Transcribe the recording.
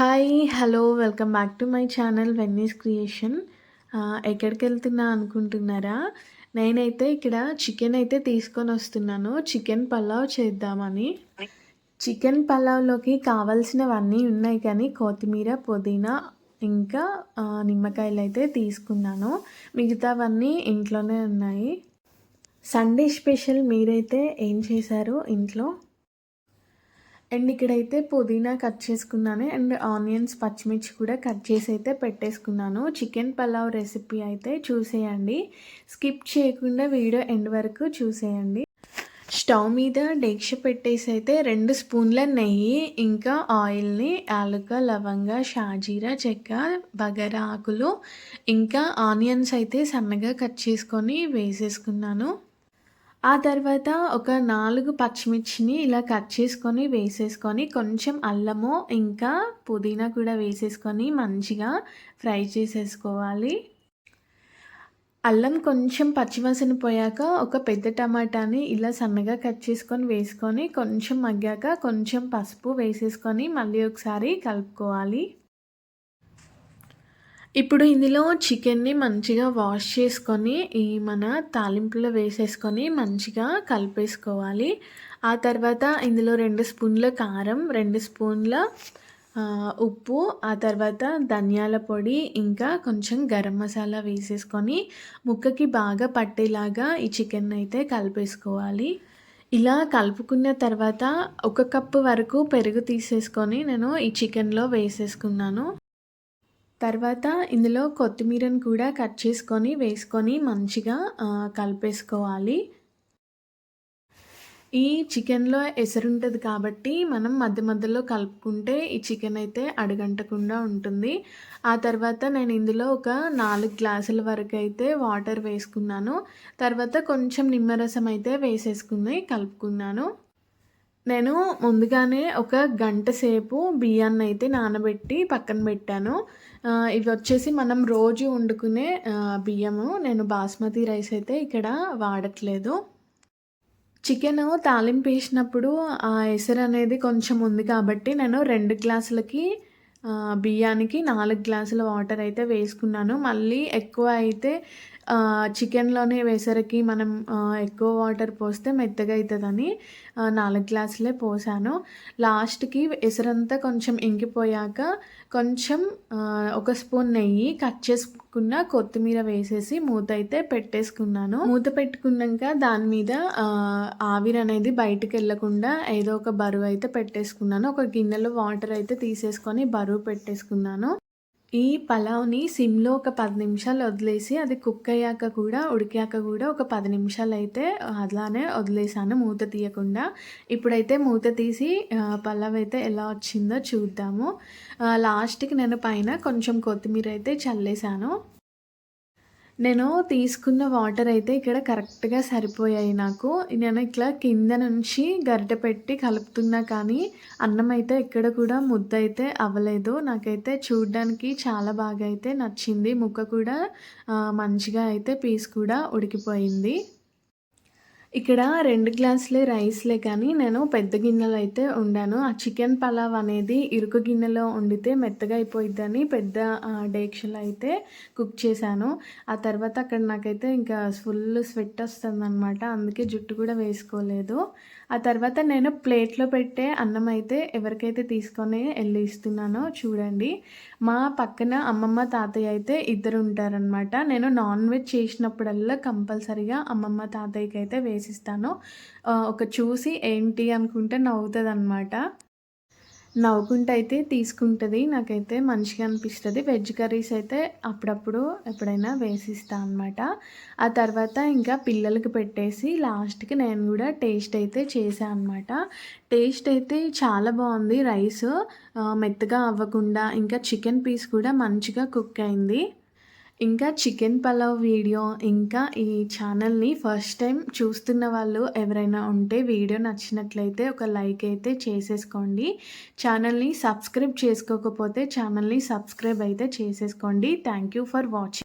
Hi hello welcome back to my channel Venny's creation ఎక్కడికి వెళ్తున్నా అనుకుంటున్నారా? నేనైతే ఇక్కడ చికెన్ అయితే తీసుకొని వస్తున్నాను. చికెన్ పలావ్ చేద్దామని. చికెన్ పలావ్లోకి కావాల్సినవన్నీ ఉన్నాయి కానీ కొత్తిమీర పుదీనా ఇంకా నిమ్మకాయలు అయితే తీసుకున్నాను. మిగతావన్నీ ఇంట్లోనే ఉన్నాయి. సండే స్పెషల్ మీరైతే ఏం చేశారు ఇంట్లో? అండ్ ఇక్కడైతే పుదీనా కట్ చేసుకున్నాను. అండ్ ఆనియన్స్ పచ్చిమిర్చి కూడా కట్ చేసి అయితే పెట్టేసుకున్నాను. చికెన్ పలావ్ రెసిపీ అయితే చూసేయండి. స్కిప్ చేయకుండా వీడియో ఎండ్ వరకు చూసేయండి. స్టవ్ మీద డేక్ష పెట్టేసి అయితే రెండు స్పూన్ల నెయ్యి ఇంకా ఆయిల్ని యాలక లవంగ షాజీరా చెక్క బగర ఆకులు ఇంకా ఆనియన్స్ అయితే సన్నగా కట్ చేసుకొని వేసేసుకున్నాను. ఆ తర్వాత ఒక నాలుగు పచ్చిమిర్చిని ఇలా కట్ చేసుకొని వేసేసుకొని కొంచెం అల్లము ఇంకా పుదీనా కూడా వేసేసుకొని మంచిగా ఫ్రై చేసేసుకోవాలి. అల్లం కొంచెం పచ్చివాసన పోయాక ఒక పెద్ద టమాటాని ఇలా సన్నగా కట్ చేసుకొని వేసుకొని కొంచెం మగ్గాక కొంచెం పసుపు వేసేసుకొని మళ్ళీ ఒకసారి కలుపుకోవాలి. ఇప్పుడు ఇందులో చికెన్ని మంచిగా వాష్ చేసుకొని ఈ మన తాలింపులో వేసేసుకొని మంచిగా కలిపేసుకోవాలి. ఆ తర్వాత ఇందులో రెండు స్పూన్ల కారం రెండు స్పూన్ల ఉప్పు ఆ తర్వాత ధనియాల పొడి ఇంకా కొంచెం గరం మసాలా వేసేసుకొని ముక్కకి బాగా పట్టేలాగా ఈ చికెన్ అయితే కలిపేసుకోవాలి. ఇలా కలుపుకున్న తర్వాత ఒక కప్పు వరకు పెరుగు తీసేసుకొని నేను ఈ చికెన్లో వేసేసుకున్నాను. తర్వాత ఇందులో కొత్తిమీరను కూడా కట్ చేసుకొని వేసుకొని మంచిగా కలిపేసుకోవాలి. ఈ చికెన్లో ఎసరుంటుంది కాబట్టి మనం మధ్య మధ్యలో కలుపుకుంటే ఈ చికెన్ అయితే అడగంటకుండా ఉంటుంది. ఆ తర్వాత నేను ఇందులో ఒక నాలుగు గ్లాసుల వరకు అయితే వాటర్ వేసుకున్నాను. తర్వాత కొంచెం నిమ్మరసం అయితే వేసేసుకుని కలుపుకున్నాను. నేను ముందుగానే ఒక గంట సేపు బియ్యాన్ని అయితే నానబెట్టి పక్కన పెట్టాను. ఇవి వచ్చేసి మనం రోజు వండుకునే బియ్యము. నేను బాస్మతి రైస్ అయితే ఇక్కడ వాడట్లేదు. చికెన్ తాలింపు వేసినప్పుడు ఆ ఎసరు అనేది కొంచెం ఉంది కాబట్టి నేను రెండు గ్లాసులకి బియ్యానికి నాలుగు గ్లాసుల వాటర్ అయితే వేసుకున్నాను. మళ్ళీ ఎక్కువ అయితే చికెన్లోనే వేసరికి మనం ఎక్కువ వాటర్ పోస్తే మెత్తగా అవుతుందని నాలుగు గ్లాసులే పోసాను. లాస్ట్కి ఎసరంతా కొంచెం ఇంకిపోయాక కొంచెం ఒక స్పూన్ నెయ్యి కట్ చేసుకున్న కొత్తిమీర వేసేసి మూత అయితే పెట్టేసుకున్నాను. మూత పెట్టుకున్నాక దాని మీద ఆవిరి అనేది బయటకు వెళ్ళకుండా ఏదో ఒక బరువు అయితే పెట్టేసుకున్నాను. ఒక గిన్నెలో వాటర్ అయితే తీసేసుకొని బరువు పెట్టేసుకున్నాను. ఈ పలావ్ని సిమ్లో ఒక పది నిమిషాలు వదిలేసి అది కుక్ అయ్యాక కూడా ఉడికాక కూడా ఒక పది నిమిషాలు అయితే అలానే వదిలేసాను మూత తీయకుండా. ఇప్పుడైతే మూత తీసి పలావ్ అయితే ఎలా వచ్చిందో చూద్దాము. లాస్ట్కి నేను పైన కొంచెం కొత్తిమీర అయితే చల్లేసాను. నేను తీసుకున్న వాటర్ అయితే ఇక్కడ కరెక్ట్గా సరిపోయాయి నాకు. నేను ఇట్లా కింద నుంచి గరిటె పెట్టి కలుపుతున్నా కానీ అన్నం అయితే ఎక్కడ కూడా ముద్ద అయితే అవ్వలేదు. నాకైతే చూడడానికి చాలా బాగా అయితే నచ్చింది. ముక్క కూడా మంచిగా అయితే పీస్ కూడా ఉడికిపోయింది. ఇక్కడ రెండు గ్లాసులే రైస్లే కానీ నేను పెద్ద గిన్నెలో అయితే ఉండాను ఆ చికెన్ పలావ్ అనేది ఇరుకు గిన్నెలో వండితే మెత్తగా అయిపోయిద్దని పెద్ద డేక్షలో అయితే కుక్ చేశాను. ఆ తర్వాత అక్కడ నాకైతే ఇంకా ఫుల్ స్వెట్ వస్తుంది అనమాట అందుకే జుట్టు కూడా వేసుకోలేదు. ఆ తర్వాత నేను ప్లేట్లో పెట్టే అన్నం అయితే ఎవరికైతే తీసుకొని వెళ్ళి ఇస్తున్నానో చూడండి. మా పక్కన అమ్మమ్మ తాతయ్య అయితే ఇద్దరు ఉంటారనమాట నేను నాన్ వెజ్ చేసినప్పుడల్లా కంపల్సరిగా అమ్మమ్మ తాతయ్యకి అయితే వేసిస్తాను ఒక చూసి ఏంటి అనుకుంటే నవ్వుతుంది అనమాట నవ్వుకుంటే అయితే తీసుకుంటుంది. నాకైతే మంచిగా అనిపిస్తుంది. వెజ్ కర్రీస్ అయితే అప్పుడప్పుడు ఎప్పుడైనా వేసిస్తా అనమాట ఆ తర్వాత ఇంకా పిల్లలకి పెట్టేసి లాస్ట్కి నేను కూడా టేస్ట్ అయితే చేశాను అనమాట టేస్ట్ అయితే చాలా బాగుంది. రైస్ మెత్తగా అవ్వకుండా ఇంకా చికెన్ పీస్ కూడా మంచిగా కుక్ అయింది. ఇంకా చికెన్ పలావ్ వీడియో ఇంకా ఈ ఛానల్ని ఫస్ట్ టైం చూస్తున్న వాళ్ళు ఎవరైనా ఉంటే వీడియో నచ్చినట్లయితే ఒక లైక్ అయితే చేసేసుకోండి. ఛానల్ని సబ్స్క్రైబ్ చేసుకోకపోతే ఛానల్ని సబ్స్క్రైబ్ అయితే చేసేసుకోండి. Thank you for watching